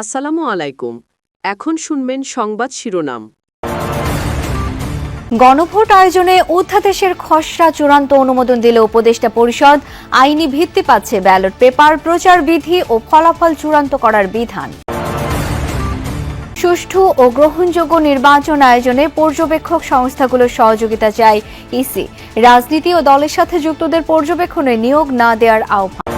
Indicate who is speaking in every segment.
Speaker 1: আসসালামু আলাইকুম। এখন শুনবেন সংবাদ শিরোনাম।
Speaker 2: গণভোট আয়োজনে অধ্যাদেশের খসড়া চূড়ান্ত অনুমোদন দিল উপদেষ্টা পরিষদ। আইনি ভিত্তি পাচ্ছে ব্যালট পেপার, প্রচার বিধি ও ফলাফল চূড়ান্ত করার বিধান। সুষ্ঠু ও গ্রহণযোগ্য নির্বাচন আয়োজনে পর্যবেক্ষক সংস্থাগুলোর সহযোগিতা চায় ইসি। রাজনীতি ও দলের সাথে যুক্তদের পর্যবেক্ষণে নিয়োগ না দেওয়ার আহ্বান।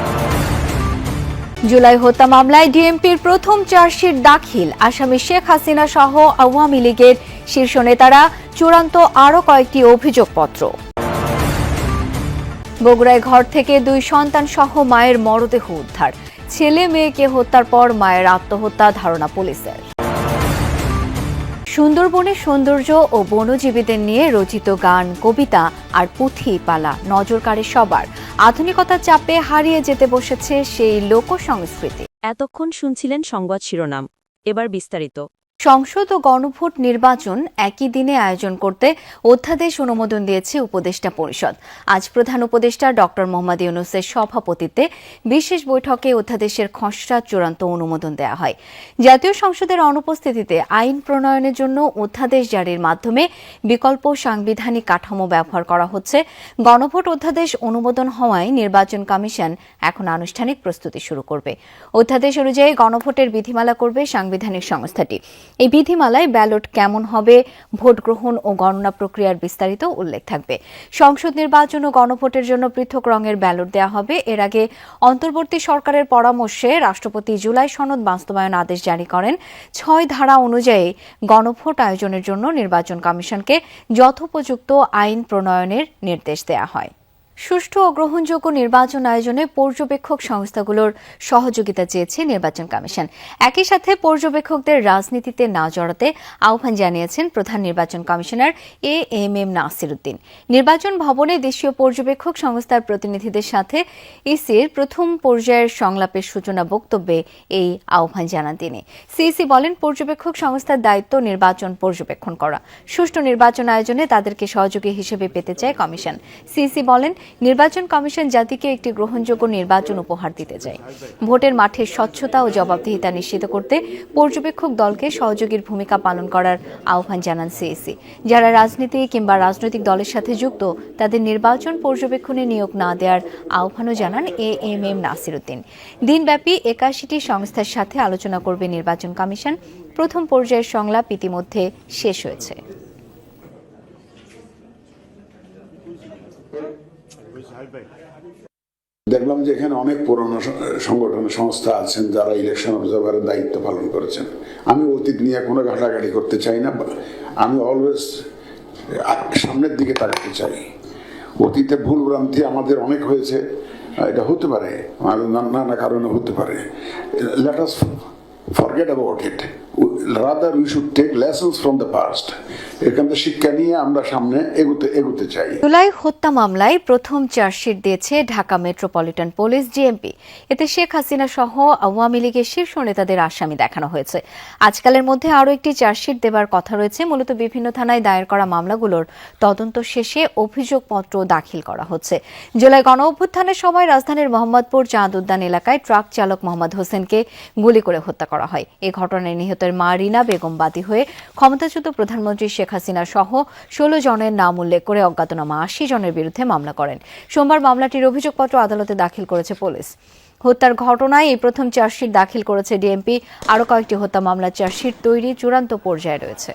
Speaker 2: জুলাই হত্যা মামলায় ডিএমপির প্রথম চার্জশিট দাখিল। আসামি শেখ হাসিনা সহ আওয়ামী লীগের শীর্ষ নেতারা চূড়ান্ত আরও কয়েকটি অভিযোগপত্র। বগুড়ায় ঘর থেকে দুই সন্তান সহ মায়ের মরদেহ উদ্ধার। ছেলে মেয়েকে হত্যার পর মায়ের আত্মহত্যা ধারণা পুলিশের। সুন্দরবনে সৌন্দর্য ও বনজীবীদের নিয়ে রচিত গান, কবিতা আর পুঁথি পালা নজর কাড়ে সবার। আধুনিকতার চাপে হারিয়ে যেতে বসেছে সেই লোক সংস্কৃতি
Speaker 3: এতক্ষণ শুনছিলেন সংবাদ শিরোনাম। এবার বিস্তারিত।
Speaker 2: সংসদ ও গণভোট নির্বাচন একই দিনে আয়োজন করতে অধ্যাদেশ অনুমোদন দিয়েছে উপদেষ্টা পরিষদ। আজ প্রধান উপদেষ্টা ড. মোহাম্মদ ইউনুসের সভাপতিত্বে বিশেষ বৈঠকে অধ্যাদেশের খসড়া চূড়ান্ত অনুমোদন দেওয়া হয়। জাতীয় সংসদের অনুপস্থিতিতে আইন প্রণয়নের জন্য অধ্যাদেশ জারির মাধ্যমে বিকল্প সাংবিধানিক কাঠামো ব্যবহার করা হচ্ছে। গণভোট অধ্যাদেশ অনুমোদন হওয়ায় নির্বাচন কমিশন এখন আনুষ্ঠানিক প্রস্তুতি শুরু করবে। অধ্যাদেশ অনুযায়ী গণভোটের বিধিমালা করবে সাংবিধানিক সংস্থাটি। এই বিধিমালায় ব্যালট কেমন হবে, ভোট গ্রহণ ও গণনা প্রক্রিয়ার বিস্তারিত উল্লেখ থাকবে। সংসদ নির্বাচন ও গণভোটের জন্য পৃথক রঙের ব্যালট দেওয়া হবে। এর আগে অন্তর্বর্তী সরকারের পরামর্শে রাষ্ট্রপতি জুলাই সনদ বাস্তবায়ন আদেশ জারি করেন। ছয় ধারা অনুযায়ী গণভোট আয়োজনের জন্য নির্বাচন কমিশনকে যথোপযুক্ত আইন প্রণয়নের নির্দেশ দেওয়া হয়। সুষ্ঠু ও গ্রহণযোগ্য নির্বাচন আয়োজনে পর্যবেক্ষক সংস্থাগুলোর সহযোগিতা চেয়েছে নির্বাচন কমিশন। একই সাথে পর্যবেক্ষকদের রাজনীতিতে না জড়াতে আহ্বান জানিয়েছেন প্রধান নির্বাচন commissioner A M M Nasir Uddin নির্বাচন ভবনে দেশীয় পর্যবেক্ষক সংস্থার প্রতিনিধিদের সাথে ইসির প্রথম পর্যায়ের সংলাপের সূচনা বক্তব্যে এই আহ্বান জানান তিনি। সিইসি বলেন, পর্যবেক্ষক সংস্থার দায়িত্ব নির্বাচন পর্যবেক্ষণ করা। সুষ্ঠু নির্বাচন আয়োজনে তাদেরকে সহযোগী হিসেবে পেতে চায় কমিশন। সিইসি বলেন নির্বাচন কমিশন জাতিকে একটি গ্রহণযোগ্য নির্বাচন উপহার দিতে চায়। ভোটের মাঠে স্বচ্ছতা ও জবাবদিহিতা নিশ্চিত করতে পর্যবেক্ষক দলকে সহযোগীর ভূমিকা পালন করার আহ্বান জানান সিইসি যারা রাজনীতি কিংবা রাজনৈতিক দলের সাথে যুক্ত, তাদের নির্বাচন পর্যবেক্ষণে নিয়োগ না দেওয়ার আহ্বানও জানান A M M Nasir Uddin দিনব্যাপী একাশিটি সংস্থার সাথে আলোচনা করবে নির্বাচন কমিশন। প্রথম পর্যায়ের সংলাপ ইতিমধ্যে শেষ হয়েছে।
Speaker 4: দেখলাম যে এখানে অনেক পুরনো সংগঠন, সংস্থা আছেন যারা ইলেকশন অবজারভারের দায়িত্ব পালন করেছেন। আমি অতীত নিয়ে কোনো ঘাটাঘাটি করতে চাই না আমি অলওয়েজ সামনের দিকে তাকাতে চাই। অতীতে ভুল ভ্রান্তি আমাদের অনেক হয়েছে এটা হতে পারে নানা কারণে হতে পারে। Let us forget about it rather we should take lessons from the past শিক্ষা নিয়ে আমরা সামনে এগুতে এগুতে চাই।
Speaker 2: জুলাই হত্যা মামলায় প্রথম চার্জশিট দিয়েছে ঢাকা মেট্রোপলিটন পুলিশ এতে শেখ হাসিনা সহ আওয়ামী লীগের শীর্ষ নেতাদের আসামি দেখানো হয়েছে। আজকালের মধ্যে আরও একটি চার্জশিট দেবার কথা রয়েছে। মূলত বিভিন্ন থানায় দায়ের করা মামলাগুলোর তদন্ত শেষে অভিযোগপত্র দাখিল করা হচ্ছে। জুলাই গণ অভ্যুত্থানের সময় রাজধানীর মোহাম্মদপুর চাঁদ উদ্যান এলাকায় ট্রাক চালক মোহাম্মদ হোসেনকে গুলি করে হত্যা করা হয়। এ ঘটনায় নিহতের মা রিনা বেগম বাদী হয়ে ক্ষমতাচ্যুত প্রধানমন্ত্রী শেখ হাসিনা সহ ষোলো জনের নাম উল্লেখ করে অজ্ঞাতনামা আশি জনের বিরুদ্ধে মামলা করেন। সোমবার মামলাটির অভিযোগপত্র আদালতে দাখিল করেছে পুলিশ। হত্যার ঘটনায় এই প্রথম চার্জশিট দাখিল করেছে ডিএমপি। আরও কয়েকটি হত্যা মামলার চার্জশিট তৈরি চূড়ান্ত পর্যায়ে রয়েছে।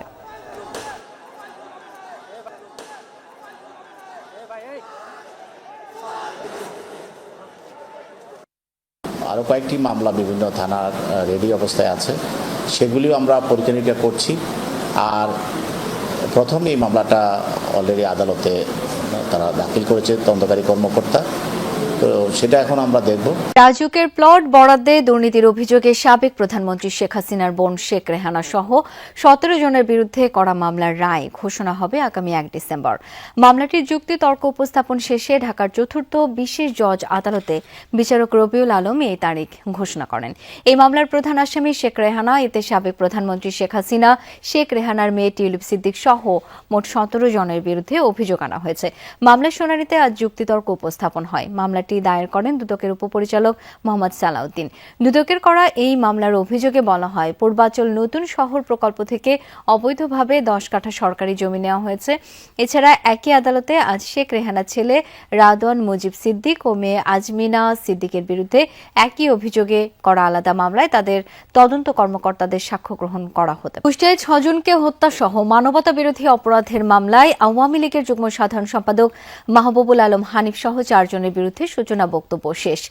Speaker 5: আরও কয়েকটি মামলা বিভিন্ন থানার রেডি অবস্থায় আছে। সেগুলিও আমরা নিরীক্ষা করছি। আর প্রথম এই মামলাটা অলরেডি আদালতে তারা দাখিল করেছে তদন্তকারী কর্মকর্তা। সেটা এখন আমরা দেখব।
Speaker 2: রাজুকের প্লট বরাদ্দে দুর্নীতির অভিযোগে সাবেক প্রধানমন্ত্রী শেখ হাসিনার বোন শেখ রেহানা সহ সতেরো জনের বিরুদ্ধে করা মামলার রায় ঘোষণা হবে আগামী এক ডিসেম্বর। মামলাটির যুক্তি তর্ক উপস্থাপন শেষে ঢাকার চতুর্থ বিশেষ জজ আদালতে বিচারক রবিউল আলম এই তারিখ ঘোষণা করেন। এই মামলার প্রধান আসামি শেখ রেহানা, এতে সাবেক প্রধানমন্ত্রী শেখ হাসিনা, শেখ রেহানার মেয়ে টিউলিপ সিদ্দিক সহ মোট সতেরো জনের বিরুদ্ধে অভিযোগ আনা হয়েছে। মামলার শুনানিতে আজ যুক্তিতর্ক উপস্থাপন হয়। মামলাটি মামলাটি দায়ের করেন দুদকের উপপরিচালক মোহাম্মদ সালাউদ্দিন দুদকের করা এই মামলার অভিযোগে বলা হয়, পূর্বাচল নতুন শহর প্রকল্প থেকে অবৈধভাবে দশ কাঠা সরকারি জমি নেওয়া হয়েছে এছাড়া একই আদালতে আজ শেখ রেহানার ছেলে রাদওয়ান মুজিব সিদ্দিক ও মেয়ে আজমিনা সিদ্দিকের বিরুদ্ধে একই অভিযোগে করা আলাদা মামলায় তাদের তদন্ত কর্মকর্তাদের সাক্ষ্য গ্রহণ করা হতে। কুষ্টিয়ায় ছজনকে হত্যা সহ মানবতা বিরোধী অপরাধের মামলায় আওয়ামী লীগের যুগ্ম সাধারণ সম্পাদক মাহবুবুল আলম হানিফ সহ চারজনের বিরুদ্ধে সূচনা বক্তব্য শেষ।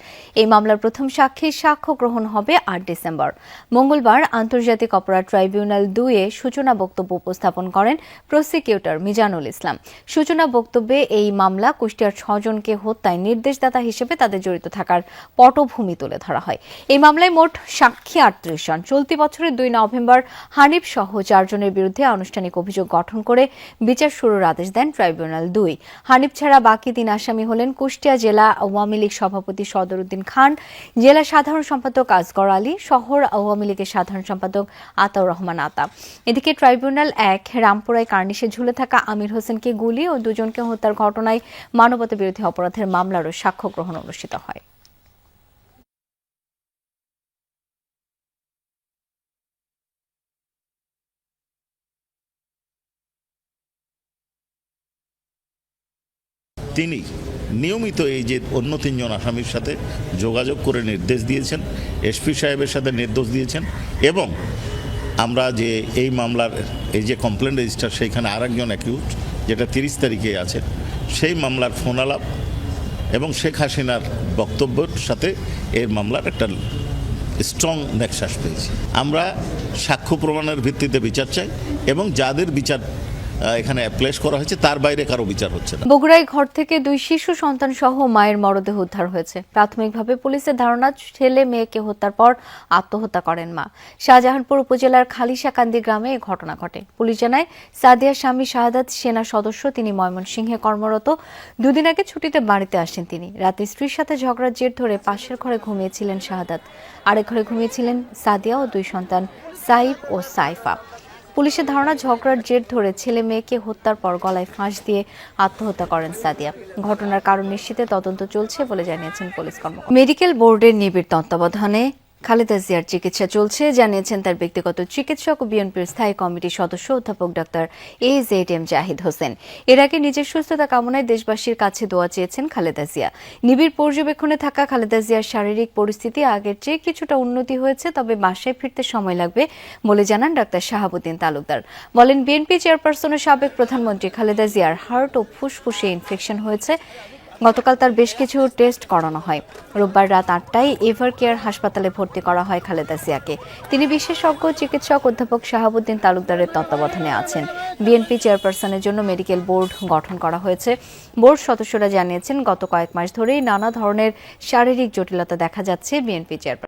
Speaker 2: এই মামলার প্রথম সাক্ষীর সাক্ষ্য গ্রহণ হবে আট ডিসেম্বর। মঙ্গলবার আন্তর্জাতিক অপরাধ ট্রাইব্যুনাল দুয়ে সূচনা বক্তব্য উপস্থাপন করেন প্রসিকিউটর মিজানুল ইসলাম। সূচনা বক্তব্যে এই মামলা কুষ্টিয়ার ছজনকে হত্যায় নির্দেশদাতা হিসেবে তাদের জড়িত থাকার পটভূমি তুলে ধরা হয়। এই মামলায় মোট সাক্ষী আটত্রিশ জন। চলতি বছরের দুই নভেম্বর হানিফ সহ চারজনের বিরুদ্ধে আনুষ্ঠানিক অভিযোগ গঠন করে বিচার শুরুর আদেশ দেন ট্রাইব্যুনাল দুই। হানিফ ছাড়া বাকি তিন আসামি হলেন কুষ্টিয়া জেলা আওয়ামী লীগ সভাপতি সদরুদ্দিন খান, জেলা সাধারণ সম্পাদক আজগর আলী, শহর আওয়ামী লীগের সাধারণ সম্পাদক আতাউর রহমান আতা। এদিকে ট্রাইব্যুনাল এক, রামপুরায় কার্নিশে ঝুলে থাকা আমির হোসেনকে গুলি ও দুজনকে হত্যার ঘটনায় মানবতা বিরোধী অপরাধের মামলারও সাক্ষ্য গ্রহণ অনুষ্ঠিত হয়।
Speaker 6: তিনি নিয়মিত এই যে অন্য তিনজন আসামির সাথে যোগাযোগ করে নির্দেশ দিয়েছেন এসপি সাহেবের সাথে নির্দেশ দিয়েছেন এবং আমরা যে এই মামলার, এই যে কমপ্লেন রেজিস্টার সেইখানে আরেকজন অ্যাকিউজ যেটা তিরিশ তারিখে আছে, সেই মামলার ফোন আলাপ এবং শেখ হাসিনার বক্তব্যের সাথে এর মামলার একটা স্ট্রং নেক্সাস পেয়েছি। আমরা সাক্ষ্য প্রমাণের ভিত্তিতে বিচার চাই এবং যাদের বিচার এখানে প্লেস করা হয়েছে। তার বাইরে কারও বিচার হচ্ছে না।
Speaker 2: বগুড়ায় ঘর থেকে দুই শিশু সন্তান সহ মায়ের মরদেহ উদ্ধার হয়েছে। প্রাথমিকভাবে পুলিশের ধারণা, ছেলে মেয়েকে হত্যার পর আত্মহত্যা করেন মা। শাহজাহানপুর উপজেলার খালিশাকান্দি গ্রামে এ ঘটনা ঘটে। পুলিশ জানায় সাদিয়া স্বামী শাহাদাত সেনা সদস্য, তিনি ময়মনসিংহে কর্মরত। দুদিন আগে ছুটিতে বাড়িতে আসেন তিনি। রাতে স্ত্রীর সাথে ঝগড়ার জের ধরে পাশের ঘরে ঘুমিয়েছিলেন শাহাদাত। আরেক ঘরে ঘুমিয়েছিলেন সাদিয়া ও দুই সন্তান, সাইফ ও সাইফা। পুলিশের ধারণা, ঝগড়ার জের ধরে ছেলে মেয়েকে হত্যার পর গলায় ফাঁস দিয়ে আত্মহত্যা করেন সাদিয়া। ঘটনার কারণ নিশ্চিতে তদন্ত চলছে বলে জানিয়েছেন পুলিশ কর্মকর্তা। মেডিকেল বোর্ডের নিবিড় তত্ত্বাবধানে খালেদা জিয়ার চিকিৎসা চলছে, জানিয়েছেন তার ব্যক্তিগত চিকিৎসক ও বিএনপির স্থায়ী কমিটির সদস্য অধ্যাপক doctor A Z M Zahid Hossain. এর আগে নিজের সুস্থতা কামনায় দেশবাসীর কাছে দোয়া চেয়েছেন খালেদা জিয়া। নিবিড় পর্যবেক্ষণে থাকা খালেদা জিয়ার শারীরিক পরিস্থিতি আগের চেয়ে কিছুটা উন্নতি হয়েছে, তবে বাসায় ফিরতে সময় লাগবে বলে জানান ডাক্তার শাহাবুদ্দিন তালুকদার। বলেন, বিএনপি চেয়ারপারসনের সাবেক প্রধানমন্ত্রী খালেদা জিয়ার হার্ট ও ফুসফুসে ইনফেকশন হয়েছে। গতকাল তার বেশ কিছু টেস্ট করানো হয়। রোববার রাত আটটায় এভার কেয়ার হাসপাতালে ভর্তি করা হয় খালেদা জিয়াকে। তিনি বিশেষজ্ঞ, চিকিৎসক অধ্যাপক শাহাবুদ্দিন তালুকদারের তত্ত্বাবধানে আছেন। বিএনপি চেয়ারপারসনের জন্য মেডিকেল বোর্ড গঠন করা হয়েছে। বোর্ড সদস্যরা জানিয়েছেন, গত কয়েক মাস ধরেই নানা ধরনের শারীরিক জটিলতা দেখা যাচ্ছে বিএনপি চেয়ারপারসন